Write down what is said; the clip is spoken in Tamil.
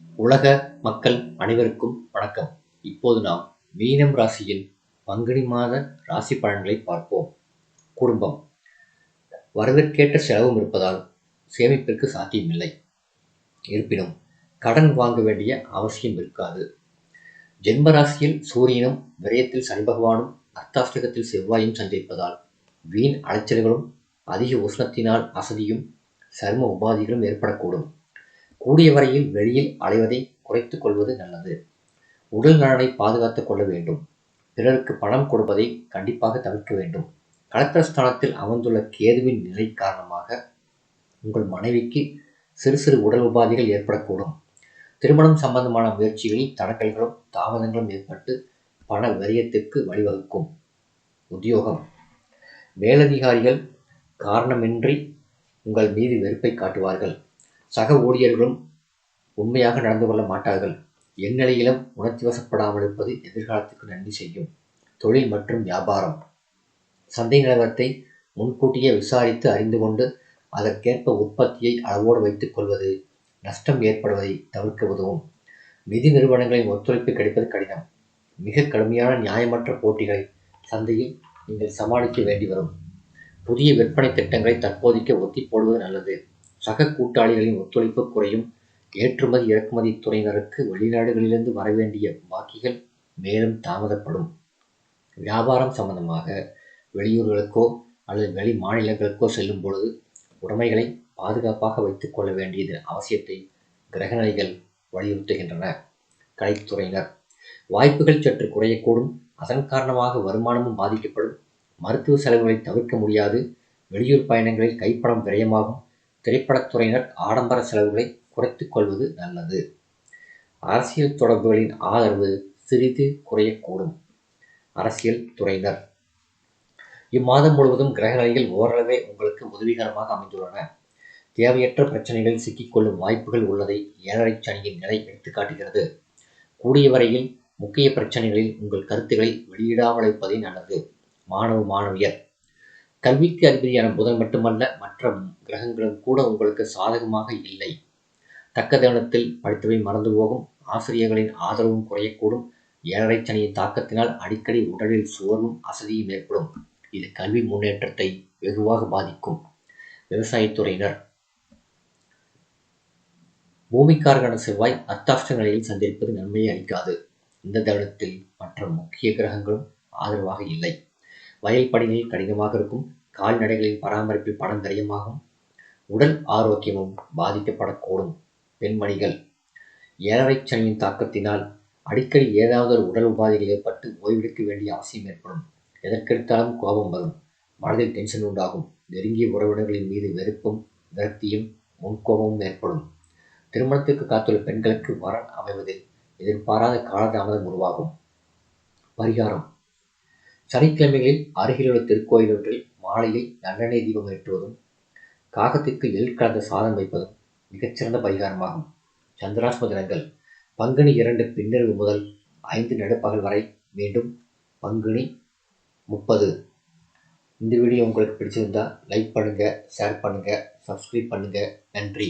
உலக மக்கள் அனைவருக்கும் வணக்கம். இப்போது நாம் மீனம் ராசியில் பங்குனி மாத ராசி பலன்களை பார்ப்போம். குடும்பம். வரதற்கேற்ற செலவும் இருப்பதால் சேமிப்பிற்கு சாத்தியமில்லை. இருப்பினும் கடன் வாங்க வேண்டிய அவசியம் இருக்காது. ஜென்ம ராசியில் சூரியனும் விரயத்தில் சனி பகவானும் அர்த்தாஷ்டகத்தில் செவ்வாயும் சந்திப்பதால் வீண் அலைச்சல்களும் அதிக உஷ்ணத்தினால் அசதியும் சர்ம உபாதிகளும் ஏற்படக்கூடும். கூடிய வரையில் வெளியில் அலைவதை குறைத்துக் கொள்வது நல்லது. உடல் நலனை பாதுகாத்துக் கொள்ள வேண்டும். பிறருக்கு பணம் கொடுப்பதை கண்டிப்பாக தவிர்க்க வேண்டும். கலத்திரஸ்தானத்தில் அமர்ந்துள்ள கேதுவின் நிலை காரணமாக உங்கள் மனைவிக்கு சிறு சிறு உடல் உபாதைகள் ஏற்படக்கூடும். திருமணம் சம்பந்தமான முயற்சிகளில் தடக்கல்களும் தாமதங்களும் ஏற்பட்டு பண விரயத்திற்கு வழிவகுக்கும். உத்தியோகம். மேலதிகாரிகள் காரணமின்றி உங்கள் மீது வெறுப்பை காட்டுவார்கள். சக ஊழியர்களும் உண்மையாக நடந்து கொள்ள மாட்டார்கள். எந்நிலையிலும் உணர்ச்சி வசப்படாமல் இருப்பது எதிர்காலத்துக்கு நன்மை செய்யும். தொழில் மற்றும் வியாபாரம். சந்தை நிலவரத்தை முன்கூட்டியே விசாரித்து அறிந்து கொண்டு அதற்கேற்ப உற்பத்தியை அளவோடு வைத்துக் கொள்வது நஷ்டம் ஏற்படுவதை தவிர்க்க உதவும். நிதி நிறுவனங்களின் ஒத்துழைப்பு கிடைப்பது கடினம். மிக கடுமையான நியாயமற்ற போட்டிகளை சந்தையில் நீங்கள் சமாளிக்க வேண்டி வரும். புதிய விற்பனை திட்டங்களை தற்போதைக்கு ஒத்தி போடுவது நல்லது. சக கூட்டாளிகளின் ஒத்துழைப்பு குறையும். ஏற்றுமதி இறக்குமதி துறையினருக்கு வெளிநாடுகளிலிருந்து வரவேண்டிய பாக்கிகள் மேலும் தாமதப்படும். வியாபாரம் சம்பந்தமாக வெளியூர்களுக்கோ அல்லது வெளி மாநிலங்களுக்கோ செல்லும் பொழுது உடைமைகளை பாதுகாப்பாக வைத்துக் கொள்ள வேண்டியது அவசியத்தை கிரகநிலைகள் வலியுறுத்துகின்றன. கலைத்துறையினர் வாய்ப்புகள் சற்று குறையக்கூடும். அதன் காரணமாக வருமானமும் பாதிக்கப்படும். மருத்துவ செலவுகளை தவிர்க்க முடியாது. வெளியூர் பயணங்களில் கைப்பணம் விரயமாகும். திரைப்படத்துறையினர் ஆடம்பர செலவுகளை குறைத்துக் கொள்வது நல்லது. அரசியல் தொடர்புகளின் ஆதரவு சிறிது குறையக்கூடும். அரசியல் துறையினர். இம்மாதம் முழுவதும் கிரகநிலைகள் ஓரளவே உங்களுக்கு உதவிகரமாக அமைந்துள்ளன. தேவையற்ற பிரச்சனைகளில் சிக்கிக்கொள்ளும் வாய்ப்புகள் உள்ளதை ஏழரை சனியின் நிலை எடுத்துக்காட்டுகிறது கூடிய வரையில் முக்கிய பிரச்சனைகளில் உங்கள் கருத்துக்களை வெளியிடாமல் இருப்பதே நல்லது. மாணவ மாணவியர். கல்விக்கு அதிபதியான புதன் மட்டுமல்ல மற்ற கிரகங்களும் கூட உங்களுக்கு சாதகமாக இல்லை. தக்க தருணத்தில் படித்தவை மறந்து போகும். ஆசிரியர்களின் ஆதரவும் குறையக்கூடும். ஏழரை சனியின் தாக்கத்தினால் அடிக்கடி உடலில் சோர்வும் அசதியும் ஏற்படும். இது கல்வி முன்னேற்றத்தை வெகுவாக பாதிக்கும். விவசாயத்துறையினர். பூமிக்காரகன செவ்வாய் அர்த்தாஷ்ட நிலையில் சந்திருப்பது நன்மையை அளிக்காது. இந்த தருணத்தில் மற்ற முக்கிய கிரகங்களும் ஆதரவாக இல்லை. வயல் பணிகளில் கடினமாக இருக்கும் கால்நடைகளின் பராமரிப்பில் பணம் விரயமாகும் உடல் ஆரோக்கியமும் பாதிக்கப்படக்கூடும். பெண்மணிகள் ஏழரை சனியின் தாக்கத்தினால் அடிக்கடி ஏதாவது ஒரு உடல் உபாதைகள் ஏற்பட்டு ஓய்வெடுக்க வேண்டிய அவசியம் ஏற்படும். எதற்கெடுத்தாலும் கோபம் வரும். மனதில் டென்ஷன் உண்டாகும். நெருங்கிய உறவினர்களின் மீது வெறுப்பும் விரக்தியும் முன்கோபமும் ஏற்படும். திருமணத்திற்கு காத்துள்ள பெண்களுக்கு வரன் அமைவதில் எதிர்பாராத காலதாமதம் உருவாகும். பரிகாரம். சனிக்கிழமைகளில் அருகிலுள்ள திருக்கோயில் ஒன்றில் மாலையில் நல்லெண்ணெய் தீபம் ஏற்றுவதும் காகத்திற்கு எள் கலந்த சாதம் வைப்பதும் மிகச்சிறந்த பரிகாரமாகும். சந்திராஷ்ம தினங்கள் பங்குனி இரண்டு பின்னிரவு முதல் ஐந்து நடுப்பகல் வரை மீண்டும் பங்குனி முப்பது. இந்த வீடியோ உங்களுக்கு பிடிச்சிருந்தா லைக் பண்ணுங்கள் ஷேர் பண்ணுங்கள் சப்ஸ்கிரைப் பண்ணுங்கள் நன்றி.